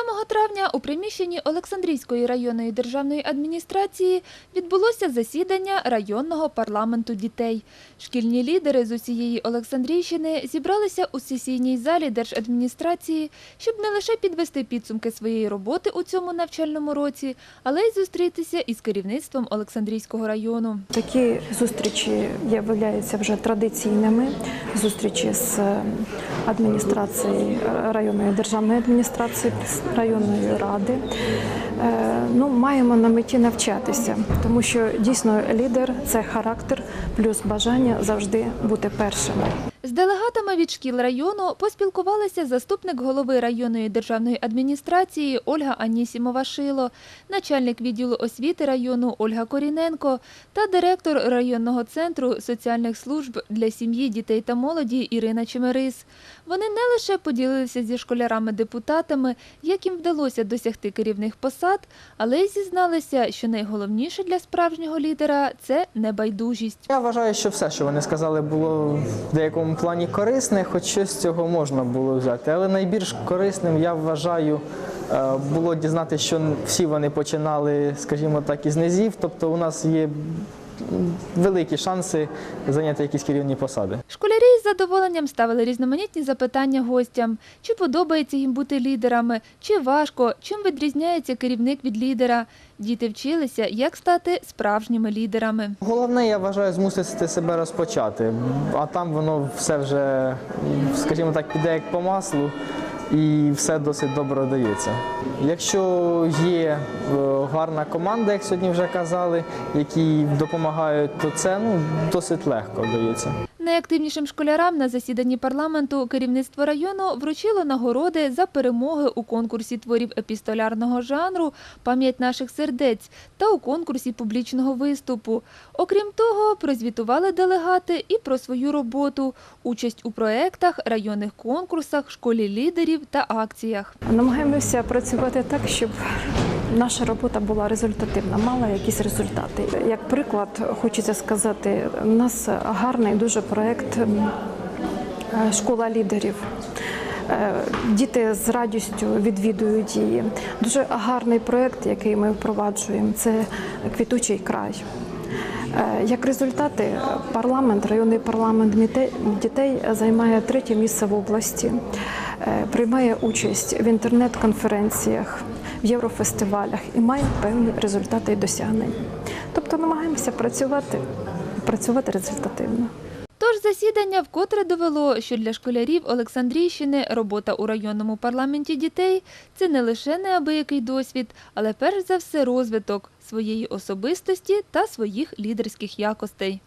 7 травня у приміщенні Олександрійської районної державної адміністрації відбулося засідання районного парламенту дітей. Шкільні лідери з усієї Олександрійщини зібралися у сесійній залі держадміністрації, щоб не лише підвести підсумки своєї роботи у цьому навчальному році, але й зустрітися із керівництвом Олександрійського району. Такі зустрічі являються вже традиційними. Зустрічі з е, адміністрацією районної державної адміністрації, районної ради. Е, Ну, маємо на меті навчатися, тому що дійсно лідер це характер плюс бажання завжди бути першими. З делегатами від шкіл району поспілкувалися заступник голови районної державної адміністрації Ольга Анісімова Шило, начальник відділу освіти району Ольга Коріненко та директор районного центру соціальних служб для сім'ї, дітей та молоді Ірина Чемерис. Вони не лише поділилися зі школярами-депутатами, як їм вдалося досягти керівних посад, але й зізналися, що найголовніше для справжнього лідера це небайдужість. Я вважаю, що все, що вони сказали, було в деякому плані корисне, хоч щось з цього можна було взяти. Але найбільш корисним я вважаю е, було дізнатися, що всі вони починали, скажімо так, із низів. Тобто у нас є великі шанси зайняти якісь керівні посади. Школярі із задоволенням ставили різноманітні запитання гостям: чи подобається їм бути лідерами, чи важко, чим відрізняється керівник від лідера. Діти вчилися, як стати справжніми лідерами. Головне, я вважаю, змусити себе розпочати, а там воно все вже, скажімо так, піде як по маслу. І все досить добре дається. Якщо є е, гарна команда, як сьогодні вже казали, які допомагають, то це ну, досить легко дається. Найактивнішим школярам на засіданні парламенту керівництво району вручило нагороди за перемоги у конкурсі творів епістолярного жанру Пам'ять наших сердець та у конкурсі публічного виступу. Окрім того, прозвітували делегати і про свою роботу, участь у проєктах, районних конкурсах, школі лідерів та акціях. Намагаємося працювати так, щоб наша робота була результативна, мала якісь результати. Як приклад, хочеться сказати, у нас гарний дуже проєкт е, Школа лідерів. Е, Діти з радістю відвідують її. Дуже гарний проєкт, який ми впроваджуємо, це квітучий край. Е, Як результати, парламент, районний парламент дітей- займає третє місце в області, приймає участь в інтернет-конференціях, в єврофестивалях і має певні результати і досягнення. Тобто намагаємося працювати, працювати результативно. Тож засідання вкотре довело, що для школярів Олександрійщини робота у районному парламенті дітей це не лише неабиякий досвід, але перш за все розвиток своєї особистості та своїх лідерських якостей.